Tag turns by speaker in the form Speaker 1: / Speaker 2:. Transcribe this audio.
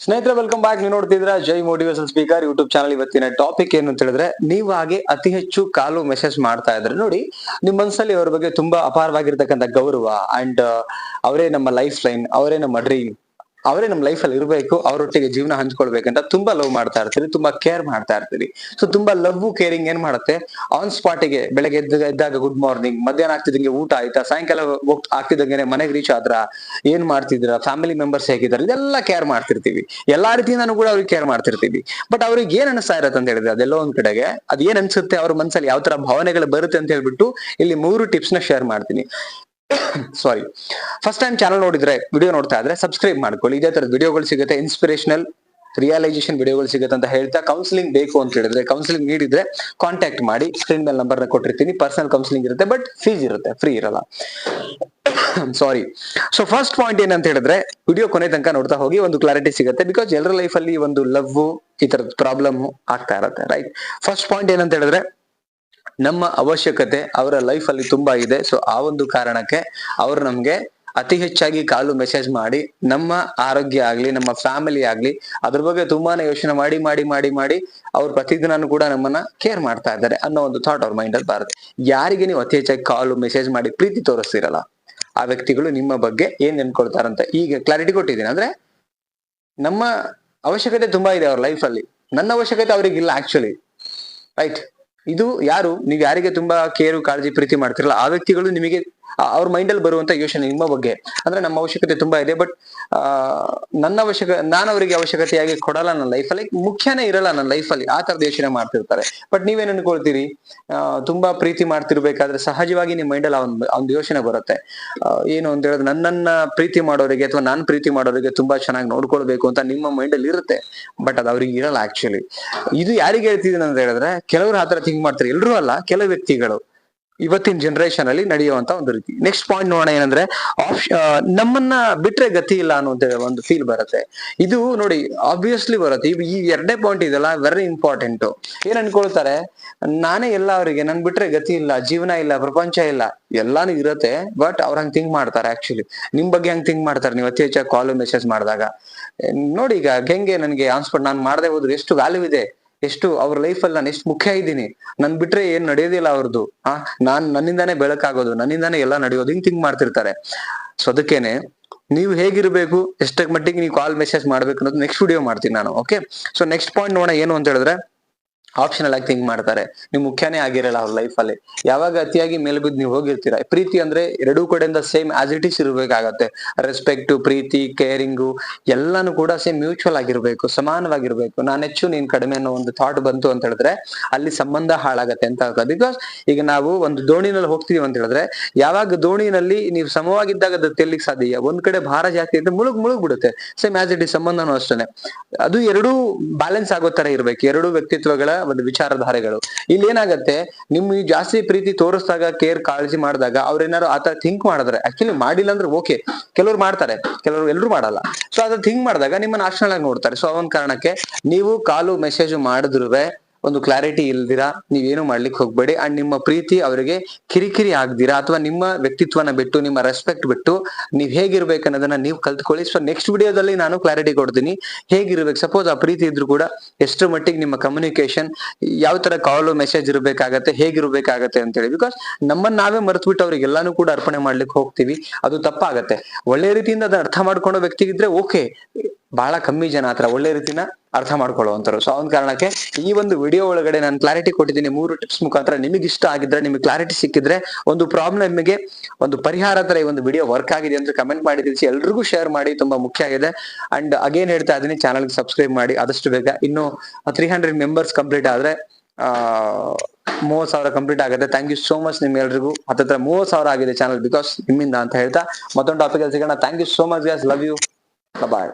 Speaker 1: ಸ್ನೇಹಿತರೆ welcome back ನೀವು ನೋಡ್ತಿದ್ರ Jai motivation speaker YouTube channel ಇವತ್ತಿನ ಟಾಪಿಕ್ ಏನು ಅಂತ ಹೇಳಿದ್ರೆ, ನೀವು ಹಾಗೆ ಅತಿ ಹೆಚ್ಚು ಕಾಲು ಮೆಸೇಜ್ ಮಾಡ್ತಾ ಇದ್ರೆ ನೋಡಿ, ನಿಮ್ ಮನಸ್ಸಲ್ಲಿ ಅವ್ರ ಬಗ್ಗೆ ತುಂಬಾ ಅಪಾರವಾಗಿರ್ತಕ್ಕಂಥ ಗೌರವ ಅಂಡ್ ಅವರೇ ನಮ್ಮ ಲೈಫ್ ಲೈನ್ ಅವರೇ ನಮ್ಮ ಡ್ರೀಮ್ ಅವರೇ ನಮ್ಮ ಲೈಫ್ ಅಲ್ಲಿ ಇರಬೇಕು, ಅವರೊಟ್ಟಿಗೆ ಜೀವನ ಹಂಚ್ಕೊಳ್ಬೇಕಂತ ತುಂಬಾ ಲವ್ ಮಾಡ್ತಾ ಇರ್ತೀರಿ, ತುಂಬಾ ಕೇರ್ ಮಾಡ್ತಾ ಇರ್ತೀರಿ. ಸೊ ತುಂಬಾ ಲವ್ ಕೇರಿಂಗ್ ಏನ್ ಮಾಡುತ್ತೆ? ಆನ್ ಸ್ಪಾಟಿಗೆ ಬೆಳಗ್ಗೆ ಎದ್ದ, ಎದ್ದಾಗ ಗುಡ್ ಮಾರ್ನಿಂಗ್ ಮಧ್ಯಾಹ್ನ ಆಗ್ತಿದ್ದಂಗೆ ಊಟ ಆಯ್ತಾ, ಸಾಯಂಕಾಲ ಆಗ್ತಿದ್ದಂಗೆ ಮನೆಗೆ ರೀಚ್ ಆದ್ರ, ಏನ್ ಮಾಡ್ತಿದ್ರ ಫ್ಯಾಮಿಲಿ ಮೆಂಬರ್ಸ್ ಹೇಗಿದ್ದಾರೆ, ಇದೆಲ್ಲ ಕೇರ್ ಮಾಡ್ತಿರ್ತೀವಿ. ಎಲ್ಲಾ ರೀತಿಯಿಂದಾನು ಕೂಡ ಅವ್ರಿಗೆ ಕೇರ್ ಮಾಡ್ತಿರ್ತೀವಿ. ಬಟ್ ಅವ್ರಿಗೆ ಏನ್ ಅನಿಸ್ತಾ ಇರತ್ತೆ ಅಂತ ಹೇಳಿದ್ರೆ, ಅದೆಲ್ಲೋ ಒಂದ್ ಕಡೆಗೆ ಅದ್ ಏನ್ ಅನ್ಸುತ್ತೆ, ಅವ್ರ ಮನ್ಸಲ್ಲಿ ಯಾವ ತರ ಭಾವನೆಗಳು ಬರುತ್ತೆ ಅಂತ ಹೇಳ್ಬಿಟ್ಟು ಇಲ್ಲಿ ಮೂರು ಟಿಪ್ಸ್ನ ಶೇರ್ ಮಾಡ್ತೀನಿ. ಸಾರಿ ಫಸ್ಟ್ ಟೈಮ್ ಚಾನಲ್ ನೋಡಿದ್ರೆ ವಿಡಿಯೋ ನೋಡ್ತಾ ಇದ್ರೆ ಸಬ್ಸ್ಕ್ರೈಬ್ ಮಾಡ್ಕೊಳ್ಳಿ. ಇದೇ ತರದ ವಿಡಿಯೋಗಳು ಸಿಗುತ್ತೆ ಇನ್ಸ್ಪಿರೇಷನಲ್ ರಿಯಲೈಸೇಷನ್ ವಿಡಿಯೋಗಳು ಸಿಗುತ್ತೆ ಅಂತ ಹೇಳ್ತಾ ಕೌನ್ಸಿಲಿಂಗ್ ಬೇಕು ಅಂತ ಹೇಳಿದ್ರೆ ಕೌನ್ಸಿಲಿಂಗ್ ನೀಡಿದ್ರೆ ಕಾಂಟ್ಯಾಕ್ಟ್ ಮಾಡಿ ಸ್ಕ್ರೀನ್ ಮೇಲೆ ನಂಬರ್ನ ಕೊಟ್ಟಿರ್ತೀನಿ ಪರ್ಸನಲ್ ಕೌನ್ಸಿಲಿಂಗ್ ಇರುತ್ತೆ ಬಟ್ ಫೀಸ್ ಇರುತ್ತೆ ಫ್ರೀ ಇರಲ್ಲ. ಸಾರಿ ಸೊ ಫಸ್ಟ್ ಪಾಯಿಂಟ್ ಏನಂತ ಹೇಳಿದ್ರೆ ವಿಡಿಯೋ ಕೊನೆ ತನಕ ನೋಡ್ತಾ ಹೋಗಿ, ಒಂದು ಕ್ಲಾರಿಟಿ ಸಿಗುತ್ತೆ ಬಿಕಾಸ್ ಎಲ್ಲರ ಲೈಫ್ ಅಲ್ಲಿ ಒಂದು ಲವ್ ಈ ತರದ ಪ್ರಾಬ್ಲಮ್ ಆಗ್ತಾ ಇರುತ್ತೆ ರೈಟ್ ಫಸ್ಟ್ ಪಾಯಿಂಟ್ ಏನಂತ ಹೇಳಿದ್ರೆ ನಮ್ಮ ಅವಶ್ಯಕತೆ ಅವರ ಲೈಫ್ ಅಲ್ಲಿ ತುಂಬಾ ಇದೆ. ಸೊ ಆ ಒಂದು ಕಾರಣಕ್ಕೆ ಅವರು ನಮ್ಗೆ ಅತಿ ಹೆಚ್ಚಾಗಿ ಕಾಲು ಮೆಸೇಜ್ ಮಾಡಿ ನಮ್ಮ ಆರೋಗ್ಯ ಆಗ್ಲಿ, ನಮ್ಮ ಫ್ಯಾಮಿಲಿ ಆಗ್ಲಿ, ಅದ್ರ ಬಗ್ಗೆ ತುಂಬಾನೇ ಯೋಚನೆ ಮಾಡಿ ಮಾಡಿ ಮಾಡಿ ಮಾಡಿ ಅವ್ರು ಪ್ರತಿದಿನನೂ ಕೂಡ ನಮ್ಮನ್ನ ಕೇರ್ ಮಾಡ್ತಾ ಇದ್ದಾರೆ ಅನ್ನೋ ಒಂದು ಥಾಟ್ ಅವ್ರ ಮೈಂಡ್ ಅಲ್ಲಿ ಬರುತ್ತೆ. ಯಾರಿಗೆ ನೀವು ಅತಿ ಹೆಚ್ಚಾಗಿ ಕಾಲು ಮೆಸೇಜ್ ಮಾಡಿ ಪ್ರೀತಿ ತೋರಿಸ್ತಿರಲ್ಲ, ಆ ವ್ಯಕ್ತಿಗಳು ನಿಮ್ಮ ಬಗ್ಗೆ ಏನ್ ನೆನ್ಕೊಳ್ತಾರಂತ ಈಗ ಕ್ಲಾರಿಟಿ ಕೊಟ್ಟಿದ್ದೀನಿ. ಅಂದ್ರೆ ನಮ್ಮ ಅವಶ್ಯಕತೆ ತುಂಬಾ ಇದೆ ಅವ್ರ ಲೈಫ್ ಅಲ್ಲಿ. ನನ್ನ ಅವಶ್ಯಕತೆ ಅವ್ರಿಗಿಲ್ಲ ಆಕ್ಚುಲಿ ರೈಟ್ ಇದು ಯಾರು? ನೀವು ಯಾರಿಗೆ ತುಂಬಾ ಕೇರು ಕಾಳಜಿ ಪ್ರೀತಿ ಮಾಡ್ತಿರಲ್ಲ ಆ ವ್ಯಕ್ತಿಗಳು ನಿಮಗೆ ಅವ್ರ ಮೈಂಡ್ ಅಲ್ಲಿ ಬರುವಂತ ಯೋಚನೆ ನಿಮ್ಮ ಬಗ್ಗೆ. ಅಂದ್ರೆ ನಮ್ಮ ಅವಶ್ಯಕತೆ ತುಂಬಾ ಇದೆ ಬಟ್ ನನ್ನ ಅವಶ್ಯಕ, ನಾನು ಅವರಿಗೆ ಅವಶ್ಯಕತೆಯಾಗಿ ಕೊಡಲ್ಲ ನನ್ನ ಲೈಫ್ ಅಲ್ಲಿ. ಮುಖ್ಯನೇ ಇರಲ್ಲ ನನ್ನ ಲೈಫ್ ಅಲ್ಲಿ, ಆ ತರದ ಯೋಚನೆ ಮಾಡ್ತಿರ್ತಾರೆ. ಬಟ್ ನೀವೇನ್ ಅನ್ಕೊಳ್ತೀರಿ? ತುಂಬಾ ಪ್ರೀತಿ ಮಾಡ್ತಿರ್ಬೇಕಾದ್ರೆ ಸಹಜವಾಗಿ ನಿಮ್ಮ ಮೈಂಡ್ ಅಲ್ಲಿ ಒಂದು ಒಂದು ಯೋಚನೆ ಬರುತ್ತೆ. ಏನು ಅಂತ ಹೇಳಿದ್ರೆ ನನ್ನನ್ನ ಪ್ರೀತಿ ಮಾಡೋರಿಗೆ ಅಥವಾ ನಾನ್ ಪ್ರೀತಿ ಮಾಡೋರಿಗೆ ತುಂಬಾ ಚೆನ್ನಾಗಿ ನೋಡ್ಕೊಳ್ಬೇಕು ಅಂತ ನಿಮ್ಮ ಮೈಂಡ್ ಅಲ್ಲಿ ಇರುತ್ತೆ. ಬಟ್ ಅದು ಅವ್ರಿಗೆ ಇರಲ್ಲ ಆಕ್ಚುಲಿ ಇದು ಯಾರಿಗೆ ಹೇಳ್ತಿದ್ದೀನಿ ಅಂತ ಹೇಳಿದ್ರೆ, ಕೆಲವರು ಆತರ ಥಿಂಕ್ ಮಾಡ್ತಾರೆ. ಎಲ್ಲರೂ ಅಲ್ಲ, ಕೆಲವು ವ್ಯಕ್ತಿಗಳು. ಇವತ್ತಿನ ಜನರೇಷನ್ ಅಲ್ಲಿ ನಡೆಯುವಂತ ಒಂದು ರೀತಿ. ನೆಕ್ಸ್ಟ್ ಪಾಯಿಂಟ್ ನೋಡೋಣ ಏನಂದ್ರೆ ಆಪ್ಷನ್ ನಮ್ಮನ್ನ ಬಿಟ್ರೆ ಗತಿ ಇಲ್ಲ ಅನ್ನೋ ಒಂದು ಫೀಲ್ ಬರುತ್ತೆ. ಇದು ನೋಡಿ ಆಬ್ವಿಯಸ್ಲಿ ಬರುತ್ತೆ. ಈ ಎರಡನೇ ಪಾಯಿಂಟ್ ಇದೆಲ್ಲ ವೆರಿ ಇಂಪಾರ್ಟೆಂಟ್ ಏನ್ ಅನ್ಕೊಳ್ತಾರೆ, ನಾನೇ ಎಲ್ಲ ಅವರಿಗೆ ನನ್ ಬಿಟ್ರೆ ಗತಿ ಇಲ್ಲ, ಜೀವನ ಇಲ್ಲ, ಪ್ರಪಂಚ ಇಲ್ಲ, ಎಲ್ಲಾನು ಇರುತ್ತೆ ಬಟ್ ಅವ್ರ ಹಂಗ್ ಥಿಂಕ್ ಮಾಡ್ತಾರೆ ಆಕ್ಚುಲಿ ನಿಮ್ ಬಗ್ಗೆ ಹಂಗ್ ಥಿಂಕ್ ಮಾಡ್ತಾರೆ, ನೀವು ಅತಿ ಹೆಚ್ಚಾಗಿ ಕಾಲ್ ಮೆಸೇಜ್ ಮಾಡಿದಾಗ. ನೋಡಿ ಈಗ ಹೆಂಗೆ ನನ್ಗೆ ಆನ್ಸ್ಪರ್ ನಾನ್ ಮಾಡದೆ ಹೋದ್ರೆ ಎಷ್ಟು ವ್ಯಾಲ್ಯೂ ಇದೆ? ಎಷ್ಟು ಅವ್ರ ಲೈಫ್ ಅಲ್ಲಿ ನಾನು ಎಷ್ಟು ಮುಖ್ಯ ಇದ್ದೀನಿ? ನನ್ ಬಿಟ್ರೆ ಏನ್ ನಡೆಯೋದಿಲ್ಲ ಅವ್ರದ್ದು ಆ, ನಾನ್ ನನ್ನಿಂದಾನೇ ಬೆಳಕಾಗೋದು, ನನ್ನಿಂದಾನೇ ಎಲ್ಲ ನಡೆಯೋದು, ಹಿಂಗ್ ಥಿಂಕ್ ಮಾಡ್ತಿರ್ತಾರೆ. ಸೊ ಅದಕ್ಕೇನೆ ನೀವು ಹೇಗಿರ್ಬೇಕು, ಎಷ್ಟಕ್ ಮಟ್ಟಿಗೆ ನೀವು ಕಾಲ್ ಮೆಸೇಜ್ ಮಾಡ್ಬೇಕು ಅನ್ನೋದು ನೆಕ್ಸ್ಟ್ ವಿಡಿಯೋ ಮಾಡ್ತೀನಿ ನಾನು ಓಕೆ ಸೊ ನೆಕ್ಸ್ಟ್ ಪಾಯಿಂಟ್ ನೋಡೋಣ ಏನು ಅಂತ ಹೇಳಿದ್ರೆ ಆಪ್ಷನಲ್ ಆಗಿ ಥಿಂಕ್ ಮಾಡ್ತಾರೆ. ನೀವು ಮುಖ್ಯನೇ ಆಗಿರಲ್ಲ ಅವ್ರ ಅಲ್ಲಿ. ಯಾವಾಗ ಅತಿಯಾಗಿ ಮೇಲೆ ಬಿದ್ದು ನೀವು ಹೋಗಿರ್ತೀರಾ? ಪ್ರೀತಿ ಅಂದ್ರೆ ಎರಡೂ ಕಡೆಯಿಂದ ಸೇಮ್ ಆಸ್ ಇಟ್ ಇಸ್ ಇರಬೇಕಾಗತ್ತೆ. ರೆಸ್ಪೆಕ್ಟ್ ಪ್ರೀತಿ ಕೇರಿಂಗು ಎಲ್ಲಾನು ಕೂಡ ಸೇಮ್ ಮ್ಯೂಚುವಲ್ ಆಗಿರ್ಬೇಕು, ಸಮಾನವಾಗಿರ್ಬೇಕು. ನಾನು ಹೆಚ್ಚು ನೀನ್ ಕಡಿಮೆ ಅನ್ನೋ ಒಂದು ಥಾಟ್ ಬಂತು ಅಂತ ಹೇಳಿದ್ರೆ ಅಲ್ಲಿ ಸಂಬಂಧ ಹಾಳಾಗತ್ತೆ ಅಂತ ಬಿಕಾಸ್ ಈಗ ನಾವು ಒಂದು ದೋಣಿನಲ್ಲಿ ಹೋಗ್ತೀವಿ ಅಂತ ಹೇಳಿದ್ರೆ ಯಾವಾಗ ದೋಣಿನಲ್ಲಿ ನೀವು ಸಮವಾಗಿದ್ದಾಗ ಅದು ತೆಲ್ಲಿಗೆ ಸಾಧ್ಯ ಒಂದ್ ಕಡೆ ಭಾರ ಜಾಸ್ತಿ ಇದ್ರೆ ಮುಳುಗ್ ಮುಳುಗ್ ಬಿಡುತ್ತೆ. ಸೇಮ್ ಆಸ್ ಇಟ್ ಇಸ್ ಸಂಬಂಧನೂ ಅಷ್ಟೇ ಅದು ಎರಡೂ ಬ್ಯಾಲೆನ್ಸ್ ಆಗೋ ತರ ಇರ್ಬೇಕು. ಎರಡು ವ್ಯಕ್ತಿತ್ವಗಳ ಒಂದು ವಿಚಾರಧಾರೆಗಳು. ಇಲ್ಲಿ ಏನಾಗತ್ತೆ, ನಿಮ್ ಜಾಸ್ತಿ ಪ್ರೀತಿ ತೋರಿಸಿದಾಗ ಕೇರ್ ಕಾಳಜಿ ಮಾಡಿದಾಗ ಅವ್ರೇನಾರು ಆತ ಥಿಂಕ್ ಮಾಡಿದ್ರೆ ಆಕ್ಚುಲಿ ಮಾಡಿಲ್ಲ ಅಂದ್ರೆ ಓಕೆ ಕೆಲವ್ರು ಮಾಡ್ತಾರೆ, ಕೆಲವರು ಎಲ್ಲರೂ ಮಾಡಲ್ಲ. ಸೊ ಅದ್ರ ಥಿಂಕ್ ಮಾಡಿದಾಗ ನಿಮ್ಮನ್ನ ಆಗಿ ನೋಡ್ತಾರೆ. ಸೊ ಅವನ್ ಕಾರಣಕ್ಕೆ ನೀವು ಕಾಲು ಮೆಸೇಜ್ ಮಾಡಿದ್ರುವೆ ಒಂದು ಕ್ಲಾರಿಟಿ ಇಲ್ದಿರಾ? ನೀವೇನು ಮಾಡ್ಲಿಕ್ಕೆ ಹೋಗ್ಬೇಡಿ. ಅಂಡ್ ನಿಮ್ಮ ಪ್ರೀತಿ ಅವರಿಗೆ ಕಿರಿಕಿರಿ ಆಗ್ದಿರಾ? ಅಥವಾ ನಿಮ್ಮ ವ್ಯಕ್ತಿತ್ವನ ಬಿಟ್ಟು, ನಿಮ್ಮ ರೆಸ್ಪೆಕ್ಟ್ ಬಿಟ್ಟು ನೀವ್ ಹೇಗಿರ್ಬೇಕು ಅನ್ನೋದನ್ನ ನೀವು ಕಲ್ತ್ಕೊಳ್ಳಿ. ಸೊ ನೆಕ್ಸ್ಟ್ ವಿಡಿಯೋದಲ್ಲಿ ನಾನು ಕ್ಲಾರಿಟಿ ಕೊಡ್ತೀನಿ. ಹೇಗಿರ್ಬೇಕು? ಸಪೋಸ್ ಆ ಪ್ರೀತಿ ಇದ್ರು ಕೂಡ ಎಷ್ಟರ ಮಟ್ಟಿಗೆ ನಿಮ್ಮ ಕಮ್ಯುನಿಕೇಶನ್ ಯಾವ ತರ ಕಾಲು ಮೆಸೇಜ್ ಇರಬೇಕಾಗತ್ತೆ, ಹೇಗಿರ್ಬೇಕಾಗತ್ತೆ ಅಂತ ಹೇಳಿ ಬಿಕಾಸ್ ನಮ್ಮನ್ನ ನಾವೇ ಮರೆತುಬಿಟ್ಟು ಅವ್ರಿಗೆ ಎಲ್ಲಾನು ಕೂಡ ಅರ್ಪಣೆ ಮಾಡ್ಲಿಕ್ಕೆ ಹೋಗ್ತೀವಿ. ಅದು ತಪ್ಪಾಗತ್ತೆ. ಒಳ್ಳೆ ರೀತಿಯಿಂದ ಅದನ್ನ ಅರ್ಥ ಮಾಡ್ಕೊಂಡೋ ವ್ಯಕ್ತಿ ಇದ್ರೆ ಓಕೆ ಬಹಳ ಕಮ್ಮಿ ಜನ ಹತ್ರ ಒಳ್ಳೆ ರೀತಿನ ಅರ್ಥ ಮಾಡ್ಕೊಳ್ಳುವಂತರು ಸೊ ಅವನ ಕಾರಣಕ್ಕೆ ಈ ಒಂದು ವಿಡಿಯೋ ಒಳಗಡೆ ನಾನು ಕ್ಲಾರಿಟಿ ಕೊಟ್ಟಿದ್ದೀನಿ. ಮೂರು ಟಿಪ್ಸ್ ಮುಖಾಂತರ ನಿಮಗೆ ಇಷ್ಟ ಆಗಿದ್ರೆ, ನಿಮಗೆ ಕ್ಲಾರಿಟಿ ಸಿಕ್ಕಿದ್ರೆ ಒಂದು ಪ್ರಾಬ್ಲಮ್ಗೆ ಒಂದು ಪರಿಹಾರ ಹತ್ರ ಈ ಒಂದು ವಿಡಿಯೋ ವರ್ಕ್ ಆಗಿದೆ ಅಂತ ಕಮೆಂಟ್ ಮಾಡಿ ತಿಳಿಸಿ ಎಲ್ರಿಗೂ ಶೇರ್ ಮಾಡಿ. ತುಂಬಾ ಮುಖ್ಯ ಆಗಿದೆ. ಅಂಡ್ ಅಗೇನ್ ಹೇಳ್ತಾ ಇದೀನಿ ಚಾನಲ್ಗೆ ಸಬ್ಸ್ಕ್ರೈಬ್ ಮಾಡಿ. ಆದಷ್ಟು ಬೇಗ ಇನ್ನು ತ್ರೀ ಹಂಡ್ರೆಡ್ ಮೆಂಬರ್ಸ್ ಕಂಪ್ಲೀಟ್ ಆದ್ರೆ, ಆ ಮೂವತ್ ಸಾವಿರ ಕಂಪ್ಲೀಟ್ ಆಗುತ್ತೆ. ಥ್ಯಾಂಕ್ ಯು ಸೋ ಮಚ್ ನಿಮ್ ಎಲ್ರಿಗೂ ಹತ್ತತ್ರ ಮೂವತ್ ಸಾವಿರ ಆಗಿದೆ ಚಾನಲ್ ಬಿಕಾಸ್ ನಿಮ್ಮಿಂದ ಅಂತ ಹೇಳ್ತಾ ಮತ್ತೊಂದು ಟಾಪಿಕ್ ಅಲ್ಲಿ ಸಿಗೋಣ. Thank you so much guys love you bye